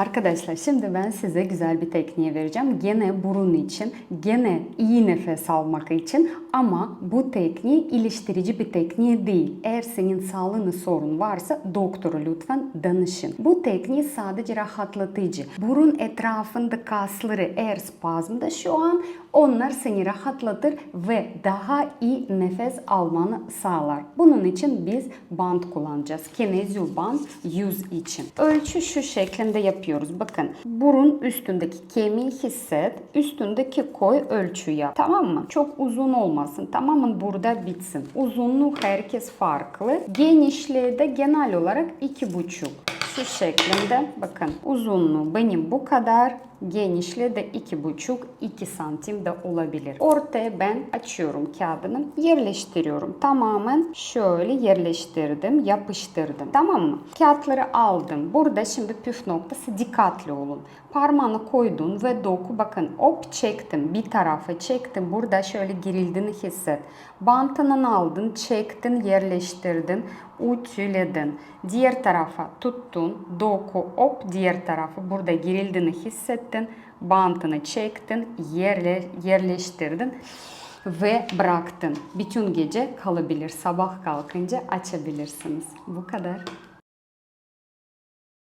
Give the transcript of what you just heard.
Arkadaşlar şimdi ben size güzel bir tekniği vereceğim. Gene burun için, gene iyi nefes almak için ama bu tekniği iliştirici bir tekniği değil. Eğer senin sağlığında sorun varsa doktora lütfen danışın. Bu tekniği sadece rahatlatıcı. Burun etrafında kasları eğer spazmda şu an onlar seni rahatlatır ve daha iyi nefes almanı sağlar. Bunun için biz band kullanacağız. Kinezyol band yüz için. Ölçü şu şeklinde yapıyoruz. Bakın burun üstündeki kemiği hisset. Üstündeki koy ölçü yap. Tamam mı? Çok uzun olmasın. Tamamen burada bitsin. Uzunluğu herkes farklı. Genişliği de genel olarak iki buçuk. Şu şeklinde bakın uzunluğu benim bu kadar genişliği de 2,5-2 santim de olabilir. Ortaya ben açıyorum kağıdını yerleştiriyorum. Tamamen şöyle yerleştirdim, yapıştırdım. Tamam mı? Kağıtları aldım. Burada şimdi püf noktası dikkatli olun. Parmağını koydun ve doku bakın hop çektim. Bir tarafa çektim. Burada şöyle gerildiğini hisset. Bantından aldın, çektin, yerleştirdin, ütüledin. Diğer tarafa tuttun, doku hop diğer tarafı burada gerildiğini hissettin. Bantını çektin, yerle, yerleştirdin ve bıraktın. Bütün gece kalabilir. Sabah kalkınca açabilirsiniz. Bu kadar.